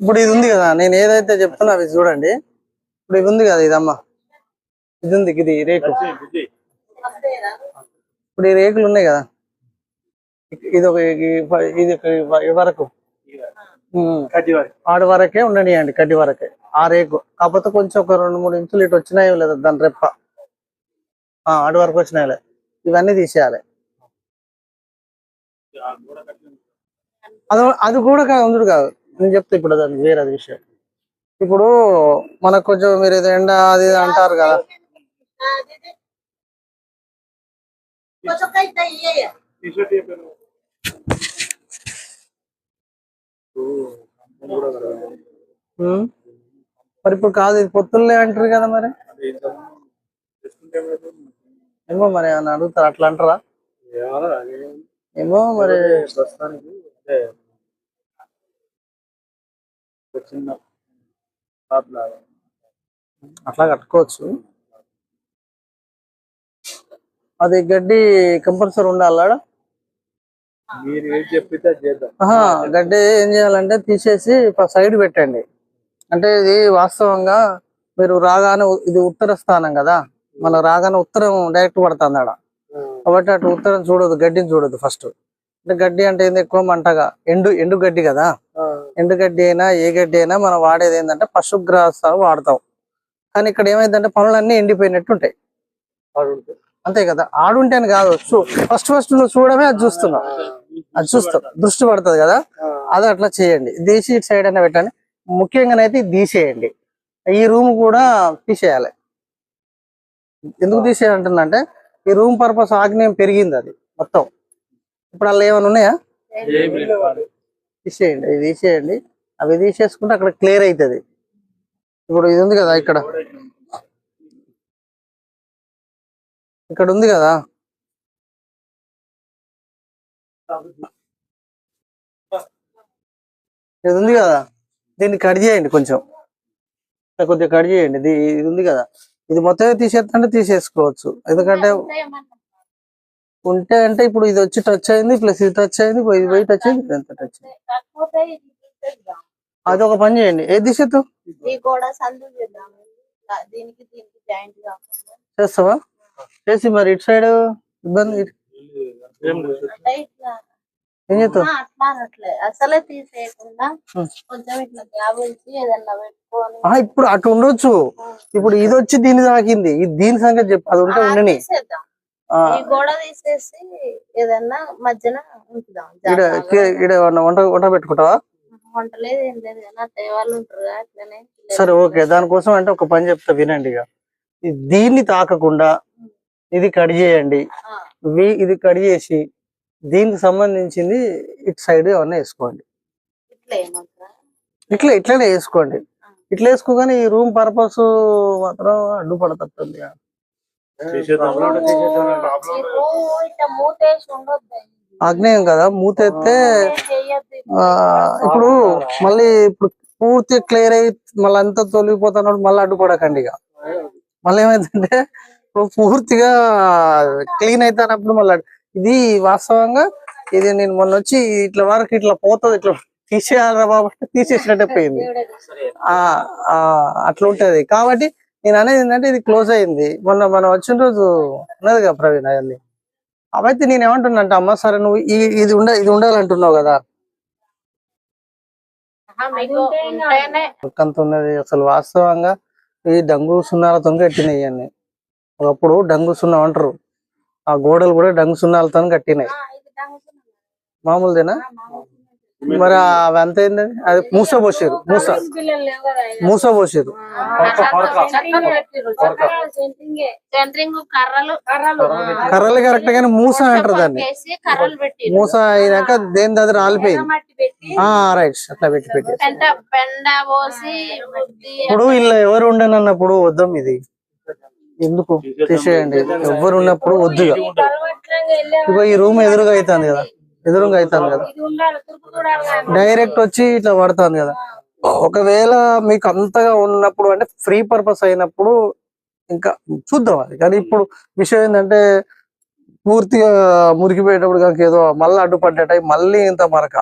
ఇప్పుడు ఇది ఉంది కదా నేను ఏదైతే చెప్తున్నా అవి చూడండి. ఇప్పుడు ఇది ఉంది కదా ఇదమ్మా. ఇది ఉంది ఇది రేకు. ఇప్పుడు ఈ రేకులు ఉన్నాయి కదా. ఇది ఒక ఇది ఒక వరకు. ఆడు వరకే ఉండనియండి కడ్డి వరకే. ఆ రేకు. కాకపోతే కొంచెం ఒక రెండు మూడు ఇంచులు ఇటు వచ్చినాయో లేదా దాని రెప్ప. ఆ, ఆడు వరకు వచ్చినాయిలే. ఇవన్నీ తీసేయాలి. అది అది కూడా కాదు కాదు. నేను చెప్తా ఇప్పుడు అది విషయం. ఇప్పుడు మనకు కొంచెం మీరు ఇది ఎండ అది అంటారు కదా. మరి ఇప్పుడు కాదు ఇది పొత్తుల్లే అంటారు కదా మరి. ఏమో మరి అని అడుగుతారు? అట్లా అంటారా? ఏమో మరి ప్రస్తుతానికి చిన్న అట్లా కట్టుకోవచ్చు. అది గడ్డి కంపల్సరీ ఉండాలా? మీరు ఏం చెప్పితే చేద్దాం. గడ్డి ఏం చేయాలంటే తీసేసి సైడ్ పెట్టండి. అంటే ఇది వాస్తవంగా మీరు రాగానే ఇది ఉత్తర స్థానం కదా? మన రాగానే ఉత్తరం డైరెక్ట్ పడుతుంది ఆడ. కాబట్టి అటు ఉత్తరం చూడదు గడ్డిని చూడదు ఫస్ట్. అంటే గడ్డి అంటే ఏంది? ఎక్కువ మంటగా. ఎండు ఎండు గడ్డి కదా? ఎండు గడ్డి అయినా ఏ గడ్డి అయినా మనం వాడేది ఏంటంటే పశుగ్రాసాలు వాడతాం. కానీ ఇక్కడ ఏమైందంటే పనులన్నీ ఎండిపోయినట్టు ఉంటాయి. అంతే కదా. ఆడుంటేని కాదు. ఫస్ట్ ఫస్ట్ నువ్వు చూడమే అది చూస్తున్నావు అది చూస్తావు దృష్టి పడుతుంది కదా. అది అట్లా చేయండి. తీసి ఇటు సైడ్ అయినా పెట్టండి. ముఖ్యంగానైతే ఇది తీసేయండి. ఈ రూమ్ కూడా తీసేయాలి. ఎందుకు తీసేయాలంటుందంటే ఈ రూమ్ పర్పస్ ఆగ్నేయం పెరిగింది అది మొత్తం. ఇప్పుడు అలా ఏమైనా ఉన్నాయా? తీసేయండి ఇది తీసేయండి. అవి తీసేసుకుంటే అక్కడ క్లియర్ అవుతుంది ఇప్పుడు ఇది ఉంది కదా ఇక్కడ. ఇక్కడ ఉంది కదా. ఇది ఉంది కదా. దీన్ని కట్ చేయండి కొంచెం. కొద్దిగా కట్ చేయండి. ఇది ఇది ఉంది కదా. ఇది మొత్తం తీసేస్తంటే తీసేసుకోవచ్చు. ఎందుకంటే ఉంటే అంటే ఇప్పుడు ఇది వచ్చి టచ్ అయింది ప్లస్ ఇది టచ్ అయింది ఇది పోయి టచ్ అయింది ఇది ఎంత టచ్ అయింది. అది ఒక పని చేయండి. జాయింట్ కాకుండా. చేస్తావా? చేసి మరి ఇటు సైడ్ ఇబ్బంది ఏం చేస్తావు? అసలే తీసేయకుండా ఉం. కొంచెం ఇట్లా గ్యాప్ ఇచ్చి ఏదన్నా పెట్టుకొని. ఆ, ఇప్పుడు అటు ఉండొచ్చు. ఇప్పుడు ఇది వచ్చి దీన్ని తాకింది ఇది దీని సంగతి చెప్పు. అది ఉంటే ఉండని. గోడ తీసేసి ఏదన్నా మధ్యన ఉంచుదాం ఈడ జాగ్రత్తగా. ఈడ ఏమన్నా వంట వంట పెట్టుకుంటావా? వంట లేదు ఏం లేదు. కానీ అత్తయ్య వాళ్ళు ఉంటారు కదా అట్లనే పిల్లలు సరే ఓకే. దానికోసం అంటే ఒక పని చెప్తా వినండి ఇక. దీన్ని తాకకుండా ఇది కట్ చేయండి. ఇది కట్ చేసి దీనికి సంబంధించింది ఇటు సైడ్ ఏమన్నా వేసుకోండి. ఇట్లా ఇట్లనే వేసుకోండి. ఇట్లా వేసుకోగానే ఈ రూమ్ పర్పస్ మాత్రం అడ్డుపడుతుంది ఆగ్నేయం కదా మూతెత్తే ఇప్పుడు. మళ్ళీ ఇప్పుడు పూర్తి క్లియర్ అయ్యి మళ్ళీ అంతా తొలగిపోతున్నప్పుడు మళ్ళీ అడ్డుపడకండి ఇక. మళ్ళీ ఏమైందంటే ఇప్పుడు పూర్తిగా క్లీన్ అవుతానప్పుడు మళ్ళీ అడ్డు- ఇది వాస్తవంగా ఇది నేను మొన్న వచ్చి ఇట్లా వరకు ఇట్లా పోతుంది ఇట్లా తీసేయాలరా బాబు తీసేసినట్టే పోయింది. అట్లా ఉంటది కాబట్టి నేను అనేది ఏంటంటే ఇది క్లోజ్ అయింది. మొన్న మనం వచ్చిన రోజు ఉన్నది కదా ప్రవీణ్ అవన్నీ. అవైతే నేను ఏమంటున్నా అంటే అమ్మ సరే నువ్వు ఈ- ఇది ఉండ ఇది ఉండాలంటున్నావు కదా. అంత ఉన్నది అసలు వాస్తవంగా ఈ డంగు సున్నాలతో కట్టినాయి అన్ని ఒకప్పుడు డంగు సున్నా అంటారు. ఆ గోడలు కూడా డంగు సున్నాలతో కట్టినాయి. మామూలుదేనా? మరి అవి అంత ఏంది అది మూస పోసారు మూస. మూస పోసారు కర్రలు. కరెక్ట్ గానీ మూస అంటారు దాన్ని. మూస అయినాక దేని దగ్గర రాలిపోయింది? రైట్ అట్లా పెట్టి పెట్టి పెంట పెండ పోసి బుద్ధి ఇప్పుడు ఇలా ఎవరు ఉండనన్నప్పుడు వద్దాం ఇది. ఎందుకు? తీసేయండి. ఎవరు ఉన్నప్పుడు వద్దుగా ఇగో ఈ రూమ్ ఎదురుగా అవుతుంది కదా. ఎదురుగా అవుతుంది కదా. డైరెక్ట్ వచ్చి ఇట్లా పడుతుంది కదా. ఒకవేళ మీకు అంతగా ఉన్నప్పుడు అంటే ఫ్రీ పర్పస్ అయినప్పుడు ఇంకా చూద్దాం అది. కానీ ఇప్పుడు విషయం ఏంటంటే పూర్తిగా మురికిపోయేటప్పుడు కనుక ఏదో మళ్ళీ అడ్డుపడ్డట మళ్ళీ ఇంత మరక.